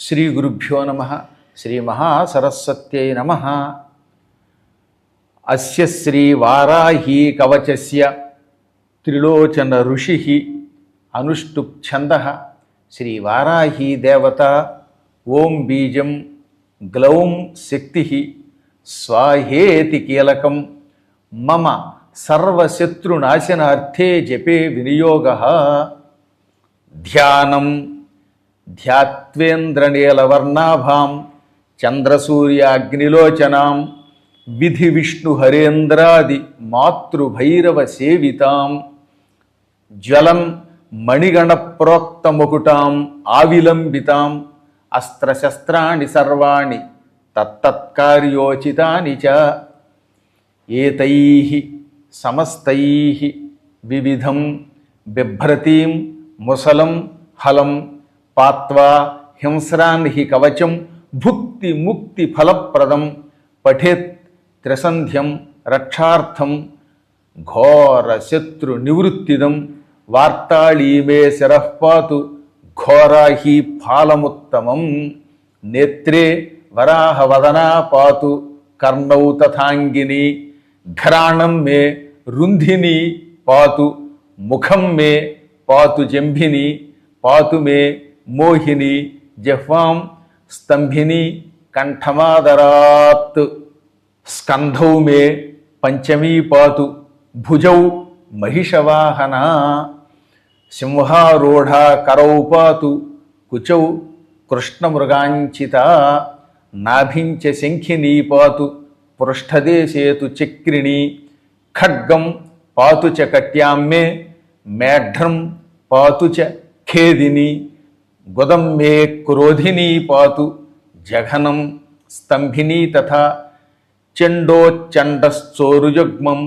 శ్రీ గురుభ్యో నమ. శ్రీ మహాసరస్వత్యై నమ. అస్య శ్రీ వారాహీ కవచస్య త్రిలోచన ఋషి అనుష్టుప్ ఛంద. శ్రీ వారాహీ దేవత ఓం బీజం గ్లౌం శక్తి. స్వాహేతి కీలకం మమ సర్వశత్రునాశనార్థే జపే వినియోగ. ధ్యానం ధ్యాత్వేంద్రనీలవర్ణాభాం చంద్రసూర్యాగ్నిలోచనాం విధి విష్ణు హరేంద్రాది మాతృభైరవ సేవితాం జ్వలం మణిగణ ప్రోక్తముకుటాం ఆవిలంబితాం అస్త్రశస్త్రాణి సర్వాణి తత్తత్కార్యోచితాని చ ఏతై సమస్తై వివిధం బిభ్రతీం ముసలం హలం పాత్వా హింస్రాన్హి కవచం భుక్తి ముక్తి ఫలప్రదం పఠేత్ త్రిసంధ్యం రక్షార్థం ఘోర శత్రు నివృత్తిదం వార్తాళీమే శిరఃపాతు ఘోరాహి ఫాలముత్తమం నేత్రే వరాహవదనా పాతు కర్ణౌ తథాంగిని ఘ్రాణం మే రుంధిని పాతు ముఖం మే పాతు జంభిని పాతు మే मोहिनी जह्वां स्तंभिनी कंठमादरात्। स्कंधौ मे पंचमी पातु भुजौ महिषवाहना। सिंहारूढ़ा करौ पातु कुचौ कृष्णमृगाञ्चिता। नाभिंच शंखिनी पातु पृष्ठदेशे तु चक्रिणी। खड्गम पातु च कट्यां मे, मेढ्रं पातु च खेदिनी। గుదం మే క్రోధినీ పాతు జఘనం స్తంభినీ తథా చండోచ్చండశ్చోరుజగ్మం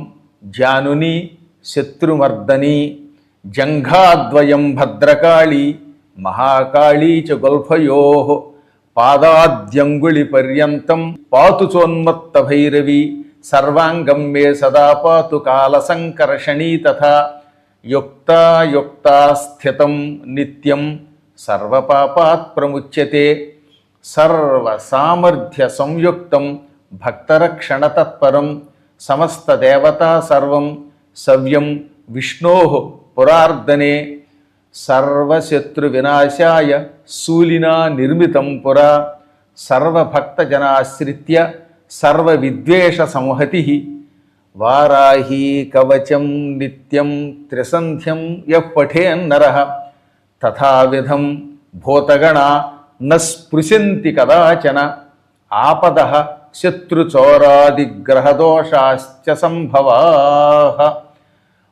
జానుని శత్రుమర్దని జంఘాద్వయం భద్రకాళీ మహాకాళీ చ గొల్ఫయో పాదాద్యంగుళి పర్యంతం పాతు చోన్మత్త భైరవి సర్వాంగం మే సదా పాతు కాలసంకర్షణీ తథా యుక్త యుక్త స్థితం నిత్యం సర్వపాపాత్ ప్రముచ్యతే సర్వ సామర్థ్య సంయుక్తం భక్తరక్షణతత్పరం సమస్తదేవతా సర్వం సవ్యం విష్ణో పురార్దనే సర్వశత్రు వినాశాయ శూలినా నిర్మితం పురా సర్వభక్తజనాశ్రిత్య సర్వవిద్వేష సంహతి వారాహీ కవచం నిత్యం త్రిసంధ్యం యః పఠేన్నర తథావిధం భూతగణ నస్పృశంతి కదాచన. ఆపద శత్రుచోరాదిగ్రహదోషాశ్చ సంభవా.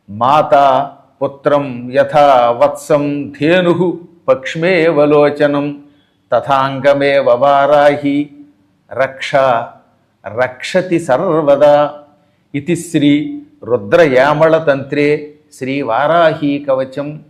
మాతా పుత్రం యథా వత్సం ధేను పక్ష్మేవలోచనం తథాంగమేవ వారాహి. రక్ష రక్షతి సర్వదా. ఇది శ్రీ రుద్రయామళతంత్రే శ్రీవారాహీ కవచం.